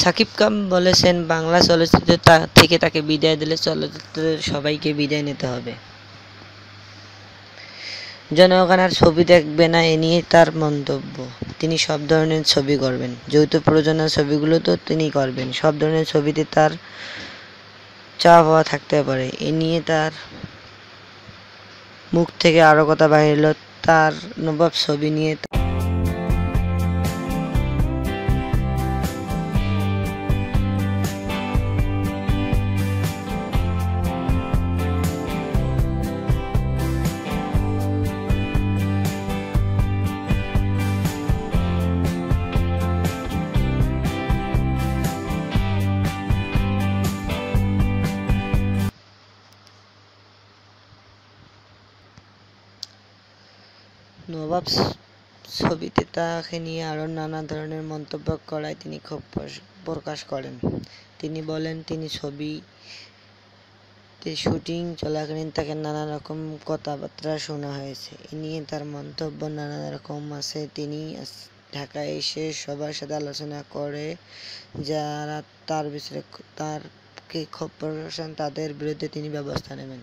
সাকিব খান বলেছেন, বাংলা চলচ্চিত্র থেকে তাকে বিদায় দিলে চলচ্চিত্রের সবাইকে বিদায় নিতে হবে। জনগণ আর ছবি দেখবে না, এ নিয়ে তার মন্তব্য। তিনি সব ধরনের ছবি করবেন। যৌথ প্রযোজনার ছবিগুলো তো তিনি করবেন। সব ধরনের ছবিতে তার চাওয়া পাওয়া থাকতে পারে। এ নিয়ে তার মুখ থেকে আরও কথা বাহির তার নবাব ছবি নিয়ে। নবাব ছবিতে তাকে নিয়ে আরও নানা ধরনের মন্তব্য করায় তিনি ক্ষোভ প্রকাশ করেন। তিনি বলেন, তিনি ছবি শুটিং চলাকালীন তাকে নানা রকম কথাবার্তা শোনা হয়েছে। এ নিয়ে তার মন্তব্য নানা রকম আছে। তিনি ঢাকায় এসে সবার সাথে আলোচনা করে যারা তার বিষয়ে তার ক্ষোভ প্রকাশ তাদের বিরুদ্ধে তিনি ব্যবস্থা নেবেন।